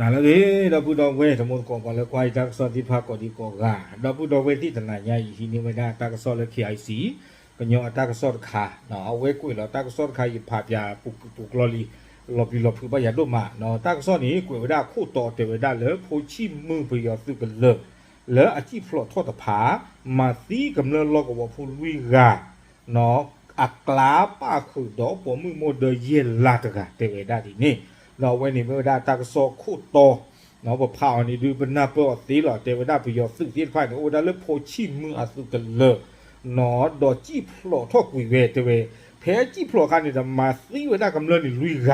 နာလကေတော့ပုတော်ဝဲဓမ္မကောပါလေကွာတာကစောတိဖာကောဒီကောကတော့ပုတော်ဝဲတိတနာညာယီဟိနေဝဒတာကစောလေ KIC ကညောအတာကစောခါနော်အဝဲကွေလောတာကစောခါယီဖာပြပုပုကလောလီလော်ပီလော်ဖူပါရတော့မနော်တာကစောနီကွေဝဒခုတော်တေဝဒလေဖိုချိမှုပယောစုကလေလေအချိဖလော့ထော့တဖာမာစီကမလလောကဝဖူလူဂါနော်အကလာပါခုတော့ပမှုမဒယေလာတကတေဝဒဒီနေ နော်ဝဲနေမဒါတာကစောခုတော့နော်ဘဖောင်နေဒီဘနာပေါ်သေးလောတေဝဒပြယောစုတိဖိုင်အိုဒါလဖိုချိမှုအစုကလနော်တော့ကြည့်ဖလောထော့ကွေဝဲတေဝဲဖဲကြည့်ဖလောခနေဒမသိဝဒကမလနေလူက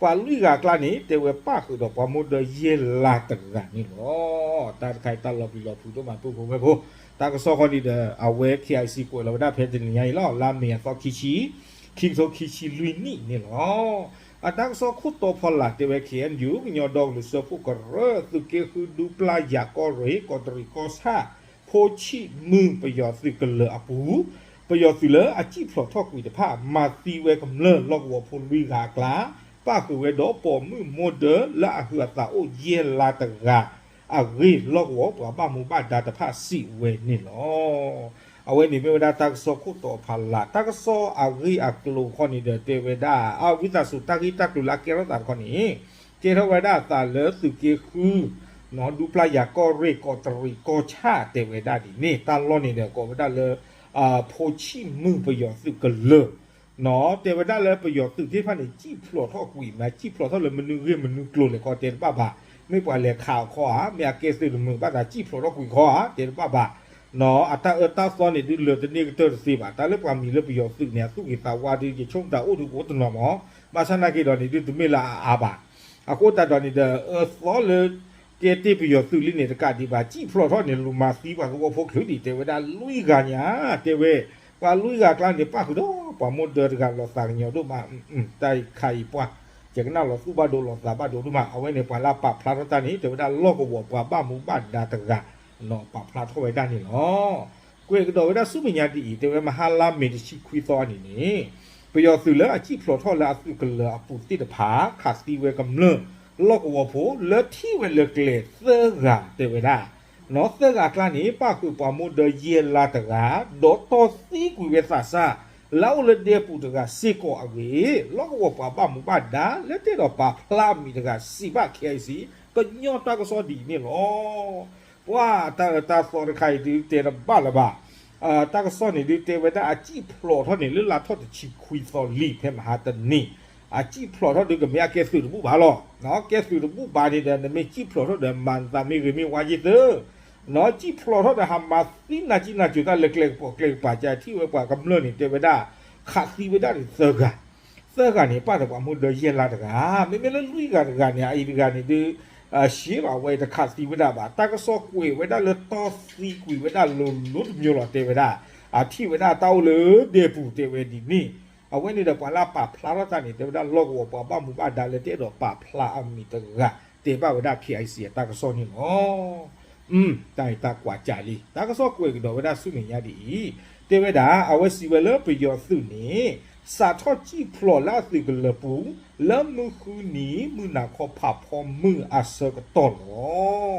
ပါလူကကလာနေတေဝဲပါခုတော့ပမိုဒယေလာတကနီလောတာခိုင်တလောပြီလောဖူတော့မပုဖို့ပဲဖို့တာကစောခနီတဲ့အဝဲ KIC ကိုလောဒဖဲတင်ညာီလောလာမေတော့ခီချီခိဆိုခီချီလူနီနေလော atak so khuto phola te we khien yu nyo dog lu so pu ko re tu ke hu du pla ya ko re ko tri ko sa pho chi mu pa yo si ke le apu pa yo si le a chi phlo thok wi de pha ma si we kam le lok wo phu wi ga kla pa ku we do po mu mo de la hu ta o ye la ta ga a ri lok wo pa ba mu ba da ta pha si we ni lo အဝဲနေမြဝဒတက်ဆောခုတော်ဖလာတက်ဆောအဂီအကလူခနီတဲ့တေဝဒအဝိသစုတဂီတက်လူ aweni meweda takso kuto phala takso agi aklu khoni de teweda a vita su taki taklu lakero tar khoni kero weda ta le su ke khu no dupla ya ko re ko tri ko cha teweda di ne ta lo ni de ko weda le a po chi mu pa yo su ke le no teweda le pa yo su ti pha ni chi phlo tho kui ma chi phlo tho le menu re menu klo le ko te ba ba ไม่ปล่อยเลยข่าวข้อฮะเมียเกสหรือมือบ้านจีพลรกุยข้อฮะเดี๋ยวบ้าบ้า နော်အတာအတာစောနေဒီလေတနေကတော့စီပါတာလည်းပမီလည်းပြောစုနေစုကတာဝါဒီချုံတာဥဒုကိုတနော်မောမဆနာကေတော့နေဒီတမေလာအာပါအခုတတော်နေတဲ့စောလေကေတိပြောစုလိနေတကဒီပါကြည့်ဖလော်တော့နေလူမစီပါကိုဖို့ခလူဒီတေဝဒါလူီကညာတေဝဲပါလူီကကလန်နေပါခုတော့ပမုဒ်ဒကလောစာညောတို့မတိုင်ခိုင်ပွားကျကနာလောစုဘဒိုလောစာဘဒိုတို့မအဝဲနေပါလာပဖလာတနီတေဝဒါလောကဘောပါပမူပဒါတက no pa pla tho we da ni no kwe do we da su mi nya ti te we ma ha la me ti chi khwi tho ni ni pe yo su le a chi phlo tho la su ke le a pu ti de pha kha si we kam le lo ko wo pho le thi we le kle se ga te we da no se ga kla ni pa ku pa mo de ye la ta ga do to si ku we sa sa လောက်လက်တဲ့ပူတကစေကောအဝေလောကဝပါပမူပါဒါလက်တဲ့တော့ပါဖလာမီတကစီပါခဲစီကညောတကစောဒီနေလော ว่าตาตาสอนใครดีเตระบ้าละบ้าอ่าตาก็สอนนี่ดีเตเวดาอาจีพลอเท่านี้หรือลาทอดชิคุยสอนลีเพมหาตนี่อาจีพลอเท่านี้ก็ไม่อาเกสุรบุบาหรอกเนาะเกสุรบุบานี่เดนไม่จีพลอเท่าเดิมมันตามีก็มีวาจิเตอเนาะจีพลอเท่าเดิมหามาสินาจีนาจุดเล็กๆปอกเล็กป่าใจที่เวปากำเนิดนี่เตเวดาขาซีเวดานี่เซกาเซกานี่ป้าแต่ว่ามุดเดียลาตกาไม่ไม่เลยลุยกันกันเนี่ยไอ้กันนี่ดื အရှေးပါဝဲတခါစီဝဒပါတကဆော့ကွေဝဒလတော့စီကွေဝဒလုံလုတ်မျိုးလာတေဝဒအထီဝဒတောက်လေဒေပူတေဝဒီနီအဝဲနေတဲ့ပလာပါဖလာရတာနေတေဝဒလော့ဝပပမူပါဒါလေတေတော့ပါဖလာအမီတကတေပဝဒ PIC တကဆော့နီနော်อืมတိုင်တကွာကြလီတကဆော့ကွေကတော့ဝဒဆုမင်ရဒီတေဝဒအဝဲစီဝဲလပယောစုနေ စာထော့ကြည့်ဖလော်လာစီကလပူလမှုခုနီမနာခောဖာဖောမှုအစကတော်လော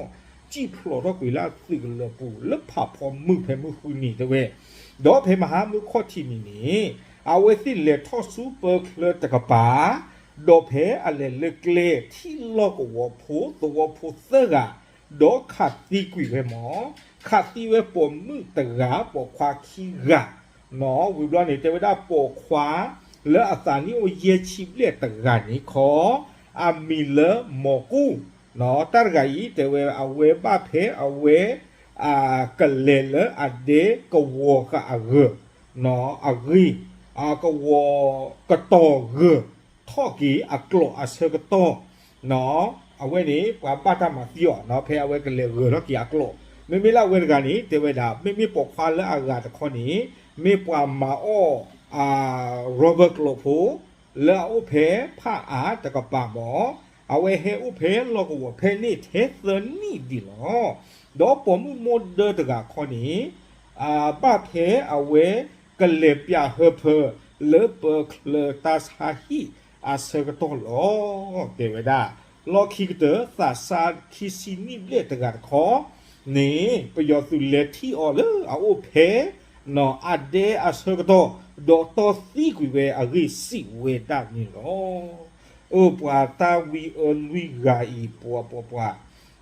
ကြည့်ဖလော်တော့ကွေလာစီကလပူလဖာဖောမှုဖဲမှုခုနီတဲ့ဝဲဒေါ်ဖေမဟာမှုခော့တီနီနီအဝဲစီလေထော့စူပါကလတကပါဒေါ်ဖေအလေလက်လေတီလောကဝဖိုးတော့ဖိုးသကဒေါ်ခတ်တီကွေဝဲမောခတ်တီဝဲပေါ်မှုတကားပေါ်ခွာခီက နော်ဝီဘလနေတေဝဒပေါ်ခွာလဲအစာနီအိုယေချိပလက်တကန်နီခောအမီလမောကူနော်တရဂိုင်တေဝအဝဲပဖေအဝဲအာကလေလအဒေကဝကအဂနော်အဂီအကဝကတောဂထော့ကီအကလောအဆကတောနော်အဝဲနေပပတာမပြောနော်ဖေအဝဲကလေဂရကီအကလောမိမိလာဝဲကနေတေဝဒါမိမိပေါ်ခွာလဲအဂါတခေါနီ มีปวามมาโออ่าโรเบิร์ตโลโพเลออุเพผ้าอาตะกปาบอเอาไว้เฮอุเพลอกวเพนี่เทสนี่ดีหรอดอผมโมเดอร์ตะกะคนนี้อ่าป้าเพเอาไว้กะเล็บยาเฮเพเลเปเลตาสฮาฮีอาเซกตอลอเกเวดาลอคิกเตอร์สาสาคิซินี่เลตะกะขอนี่ประโยชน์สุเลที่ออเลอเอาอุเพ no ade asogdo doctor si kuwe ari si we da ni lo o pwa ta wi o lui ga i pwa pwa pwa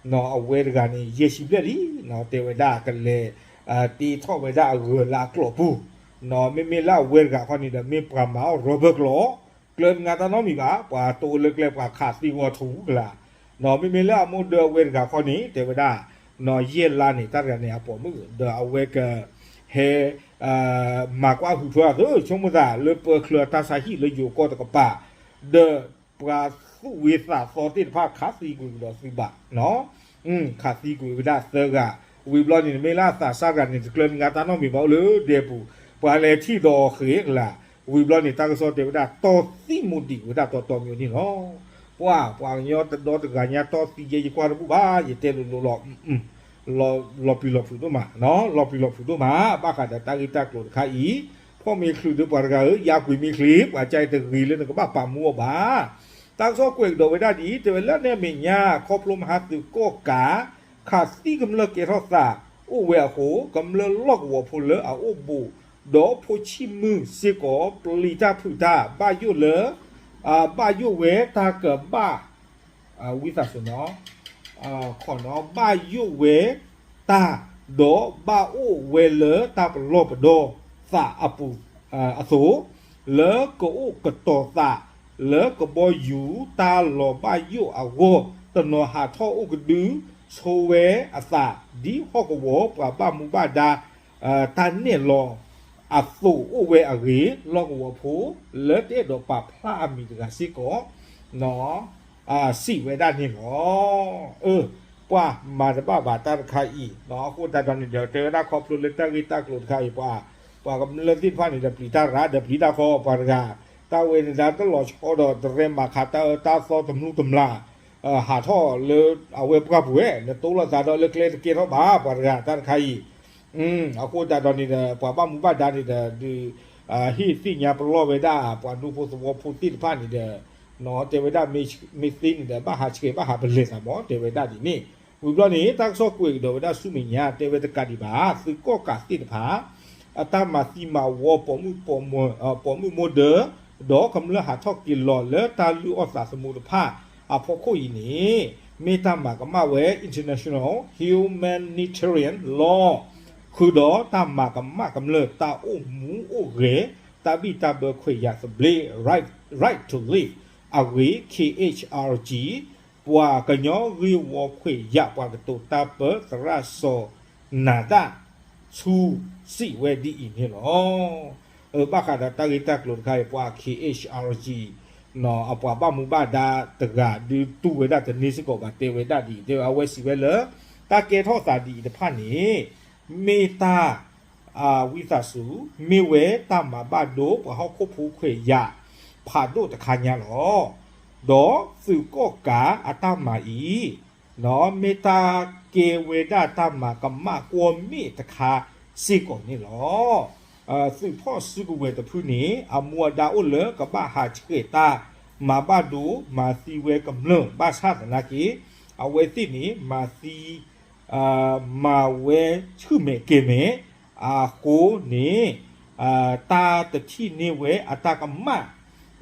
no aware ga ni ye si ble ri no te we da ka le a ti tho we da ru la klo bu no me me la we ga kho ni da me pra ma robert klo klo nga ta no mi ba pwa to le kle pwa kha si wo thu la no me me la mo de we ga kho ni te we da no ye la ni ta ga ni a pwa mu de aware ka าเดปราสุเวสาสอติภาขาสีกุดอสิบะเนาะอืมขาสีกุดาเซกะวิบลอนี่เมลาสาสากันนี่เกลือนงาตานอมีบ่เลยเดปูปาเลที่ดอเขกละ ဝီဘလနီတာကစောတေဝဒတော်သိမူဒီဝဒတော်တော်မျိုးနေနော်ပွာပွာညောတတော်တကညာတော်စီကြီးကွာဘူးပါရတဲ့လူလောอืม လောလောပီလောဖူတို့မှာနော်လောပီလောဖူတို့မှာဘာခတာတာဂီတာကလို့ခါဤဖော်မီခလူတို့ပါရကရာကွေမီခလီပါကြိုက်တဂီလည်းကဘာပါမောပါတာစောကွေတော်ဝဒဒီတေဝလနဲ့မညာခေါပလုံးဟာသူကိုကာခါစီကမလကေရောသာအိုဝဲဟိုကမလလော့ဝဖူလအအိုဘူဒေါ်ဖိုချီမူစေကောပလီတာဖူတာဘာယုလအာဘာယုဝဲတာကဘာအာဝိသဆိုနော် အာခေါ်နော်ဘာယုဝဲတာဒေါ်ဘာအိုဝဲလတာပလောပဒေါ်သာအပူအာအဆိုလေကိုကတောသာလေကဘောယူတာလောဘာယုအဝတနောဟာထောဥကဒူဆိုဝဲအသာဒီဟောကဝပပမူဘာဒါအာတန်နေလော อ่าสี่เวด้านนี้อ๋อเออว่ามาจะบ้าบาตาใครอีเนาะคุณตาตอนนี้เดี๋ยวเจอหน้าครอบครัวเล็กตากีตากลุ่นใครป่าป่ากับเลือดที่ผ่านนี่เดี๋ยวปีตาระเดี๋ยวปีตาคอปารกาตาเวนดาตลอดชอดเตรียมมาคาตาตาซอตมนุตมลาเอ่อหาท่อเลือเอาเว็บกับเวเนี่ยตัวละสาดอเล็กเล็กเกี่ยวบ้าปารกาตาใครอืมเอาคุณตาตอนนี้เดี๋ยวป้าบ้ามุบ้าดานี่เดี๋ยวดีอ่าฮีสิ่งยาปลอเวด้าปาดูผู้สวพุติผ่านนี่เดี๋ยว နေတဲ့ပွာပမှုပတ်တာနေတဲ့ဒီအာဟိစိညာပလောဝေဒပွာနုဖို့သောဖုတိဖာနေတဲ့နော်တေဝဒမေမေသိနေတဲ့ဘာဟာချေဘာဟာပလေစာမောတေဝဒဒီနိဝိဘလနေတက်ဆော့ကွေဒေဝဒဆုမညာတေဝဒကတိပါသုကောကတိတဖာအတမတိမဝပမှုပမပမှုမဒဒေါကမလဟာထောက်ကီလောလေတာလူအစာစမှုတဖာအဖို့ခိုဤနေမေတ္တာမကမဝဲ international humanitarian law ခုတော့တမကမကမလတာအိုမူအိုရေတဘီတဘခွေရစဘလေ right right to live away khrg ဘွာကညောရီဝခွေရပွားကတူတာပသရဆောနာဒသူစီဝဲဒီအင်းနော်အဘခါဒတာရီတက်လွန်ခိုင်ပွား khrg နော်အပွားပမှုပါဒါတကဒီတူဝဲဒါတနေစကောကတေဝဲဒါဒီတေဝဲစီဝဲလတာကေထောသာဒီတဖတ်နေမေတာအာဝိသစုမေဝဲတမဘဒိုပဟောခုဖူခွေရ ဖာဒိုတခါညာလောဒေါ်စုကောကာအတမအီနော်မေတာကေဝေဒတမကမကောမိတခါစီကောနေလောအာစုဖောစုကဝေတဖူနေအမွာဒါအိုလကဘဟာချကေတာမာဘဒိုမာစီဝဲကမလဘာသာတနာကီအဝဲတိနီမာစီအာမာဝဲချုမေကေမေအာကိုနေအာတာတတိနေဝဲအတကမ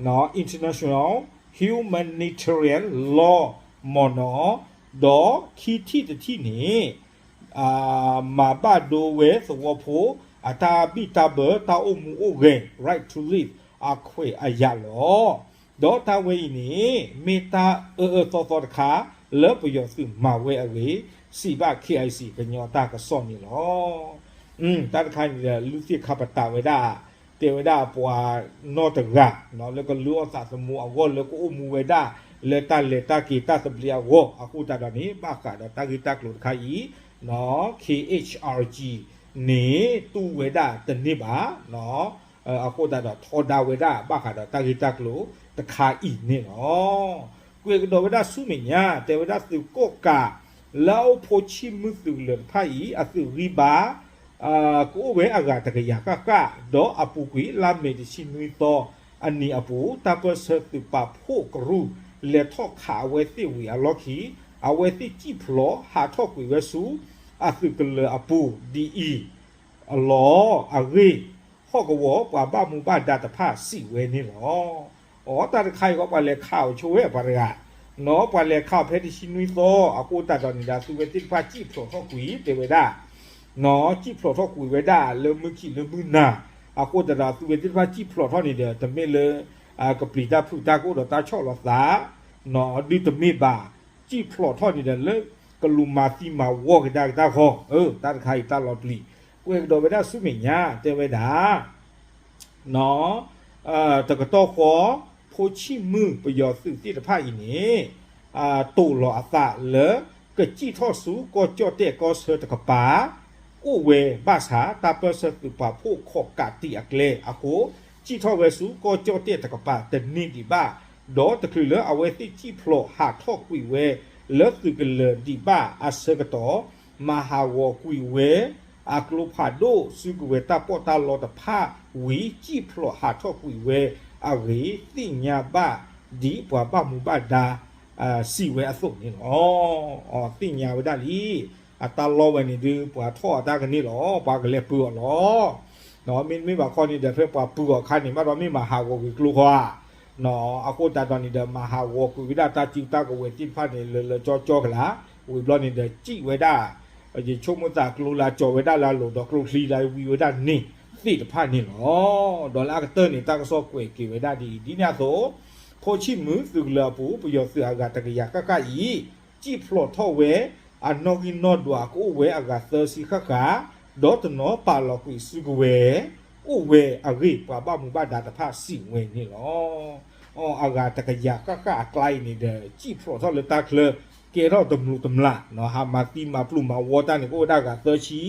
เนาะ international humanitarian law มอเนาะดอคีที่จะที่นี้อ่ามาบ้าดูเวสวโพอาตาบิตาเบอตาอมูโอเก right to live อาควยอายาลอดอตาเวนี้เมตาเออเออตอตอคาเลิฟประโยชน์สืมาเวอเวสีบ้าเคไอสีเป็นยอตากระซ่อนนี่หออืมตาคานี่แหละลูซี่ขับตาไว้ได้ ခိုင်လူစီခပတာဝဒတေဝဒပွာနောတဂနော်လကလူအသသမူအဝလကိုမူဝဒလေတလေတကီတသပလျာဝအခုတဒနီဘာကဒတဂီတကလုခိုင်နော် KHRG နေတူဝဒတနိပါနော်အခုတဒထောဒဝဒဘာကဒတဂီတကလုတခါဤနေနော်ကွေကဒဝဒဆုမညာတေဝဒစုကိုကာလောဖိုချီမှုသူလဖိုင်အသူရိဘာ အာကိုဝဲအဂါတကရကကဒေါ်အပူကွေလာမေဒီစီနွီတော့အနီအပူတပစသူပဖိုကရူလေထော့ခါဝဲသိဝီအလော်ခီအဝဲသိကြည့်ဖလောဟာထော့ကွေဝဲဆူအဖကလအပူဒီအီအလောအဂေဟော့ကဝပွားပါမူပါဒတဖစီဝဲနေလောဩတာတခိုင်ကပါလေခေါချိုဝဲပါရကနော်ပါလေခေါဖဲတိရှိနွီသောအကိုတာတော်နေတာသူဝဲတိဖကြည့်ဖလောဟော့ကွေတေဝဒါ နော်ကြည့်ဖလော့ထော့ကိုဝဲတာလမခိလမနာအခုတရာသူဝဲတိဖာကြည့်ဖလော့ထော့နေတယ်တမေလအကပလီတာဖူတာကိုတော့တာချော့လောသာနော်ဒီတမေပါကြည့်ဖလော့ထော့နေတယ်လေကလူမာတိမာဝော့ကဒါတာခေါ်အဲတာခိုင်တာလော်ပလီကိုယ်တော့ဝဲတာစုမညာတဲဝဲတာနော်အာတကတော့ခေါ်ဖိုချီမှုပျော်စုတိတဖာဤနေအာတူလောအသလေကကြည့်ထော့စုကောကြော့တဲ့ကောဆွဲတကပါ အိုဝဲဘာသာတာပစတူပါဖို့ခေါ်ကတိအကလေအခုကြည့်ထော်ဝဲစုကိုကြော့တဲ့တကပါတနည်းဒီပါဒေါ်တကလအဝဲတိကြည့်ဖလို့ဟာထော့ကွေဝဲလော့တူကလဒီပါအစကတော့မဟာဝကွေဝဲအကလုဖာဒိုစုကဝဲတာပေါ်တာလော်တဖာဝီကြည့်ဖလို့ဟာထော့ကွေဝဲအဝေးတိညာပါဒီဘွာပမှုပဒါအာစီဝဲအစုံနေဩဩတိညာဝဒလီ အတလောဝနေဒီပွာထောတာကနေလောပွာကလေးပူလောနော်မင်းမိဘခေါ်နေတဲ့ဖက်ပွာပူကခါနေမှာတော့မိမဟာကိုကလူခွာနော်အခုတာတော်နေတဲ့မဟာဝကူဝိဒတာจิตတာကိုဝေတိဖတ်နေလလကြောကြောကလာဝေဘလနေတဲ့ကြည်ဝေတာရေချုံမတာကလူလာကြောဝေတာလာလို့တော့ကလူလီလာဝီဝေတာနေသိတဖတ်နေလောဒေါ်လာကတနေတာကစောကွေကေဝေတာဒီဒီညဆိုခိုချိမှုသူလာပူပျော်စရာကတကရကကဤကြည်ဖလော့ထောဝဲ အနော်ကီနော်ဒွာကိုဝဲအကသစီခကဒေါ်တနောပါလောကွေစုကဝဲဥဝဲအဂိပါပမှုပါဒတာဖစီဝဲနေလောအော်အကတကရကကကလိုက်နေတဲ့ကြည်ဖလော့ထောလေတာကလကေရောတမလူတမလာနော်ဟာမာတီမာပလူမာဝတာနေကိုဒါကသချီ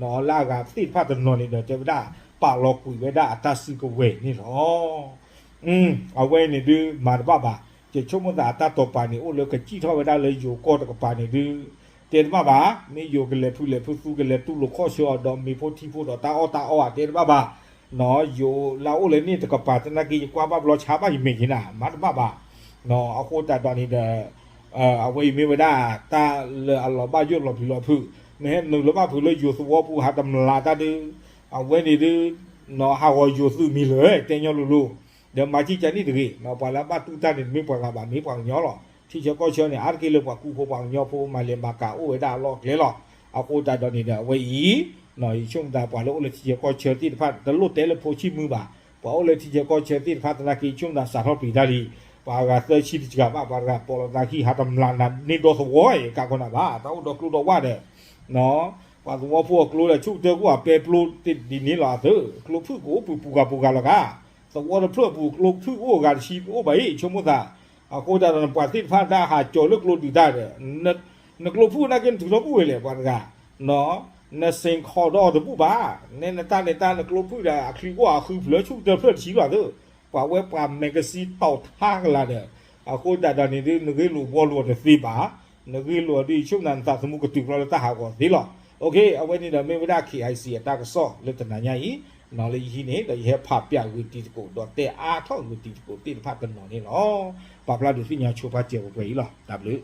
နော်လာကတိဖတ်တနော်နေတဲ့တေဝဒပါလောကွေဝဲဒါအတစီကဝဲနေလောอืมအဝဲနေဒီမာဘဘာကျေချုံမတာတတော်ပါနေအိုလကကြည်ထောဝဲဒါလေယိုကောတကပါနေဒီ တေတမဘာမေယိုကလေးဖူလေဖူဖူကလေးတူလခေါ်ရှောတော့မေဖို့တီဖို့တော့တာအော်တာအော်တေတမဘာနော်ယိုလာအိုလေနေတကပါတနာကြီးကွာပါဘလောချာပါယမင်းကြီးနာမတ်မဘာနော်အခုတတော်နေတဲ့အာအဝေးမေဝဒတာအလောဘယိုလောဖီလောဖူမဲနုလောဘဖူလေယိုစောပူဟာတမလာတာဒီအဝေးနေဒီနော်ဟာဝယိုစုမီလေတင်ညောလူလူဒီမာချီချန်နီဒီနော်ပါလာပါတူတာနေမေပွားကပါမေပွားညောလော ที่จะก็เชื่อเนี่ยอาร์กิเลปกูโคปังยอพูมาเลียมากาโอ้ยดาลอกเลยหรอกเอาโคตาดอนนี่เดวยีหน่อยช่วงดาปาโลเลยที่จะก็เชื่อที่พัดตลุเตลโพชิมือบาปาโอเลยที่จะก็เชื่อที่พัดนาคีช่วงดาสารปีดาลีปากาเตชิดจับปากาปอลนาคีฮัตมลานันนี่ดอสวอยกาคนน่ะบ้าตาดอกลูดอกว่าเด้อเนาะปาตัวพวกกลูเลยชุกเจอกูอ่ะเปปลูติดดินนี่ล่ะเด้อกลูพึกโอปูปูกาปูกาละกาตัวเราเพื่อปูกลูพึกโอกาชีโอไปชมุตา aku dah dalam pati pada hacoluk lu tidak ada nak nak lu pun nak tu lu le warga no na sing khodo de bu ba ne na ta ne ta nak lu pun dah akhi gua akhi pula chu de pula chi la de pa we pa magazine tau thang la de aku dah dah ni de negeri lu bol lu de si ba negeri lu di chu nan ta semu ke tu la ta ha ko di lo โอเคเอาไว้นี่เดี๋ยวไม่ได้ KIC ตากระซ้อเลือดตนาใหญ่ နော်လေဟိနေတရေဖာပြဝီတီကိုတော့တဲအာထောက်ဝီတီကိုတိဖာကနော်နေနော်ဘာဖလာဒီစညာချိုပါကျေဘွယ်လာ W